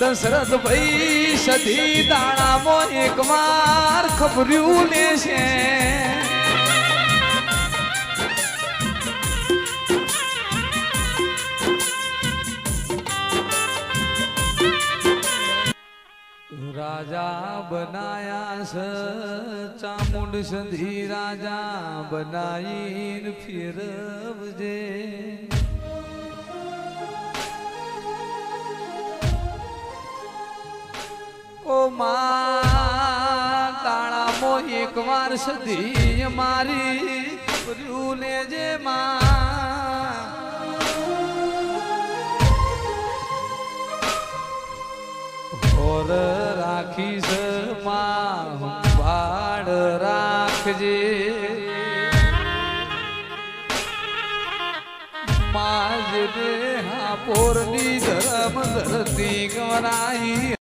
દશરથ ભાઈ સધી દાણામાં એક વાર ખબર્યું લેશે. રાજા બનાયા છે ચામુંડ સધી રાજા બનાવીને ફેરવજે. ઓ માં કાળામો એક વાર સધી મારી કર્યું લેજે માં. હોર રાખીશમાં ભાડ રાખજે. માજને હા પોરની ધરમ ધરતી ગવરાઈ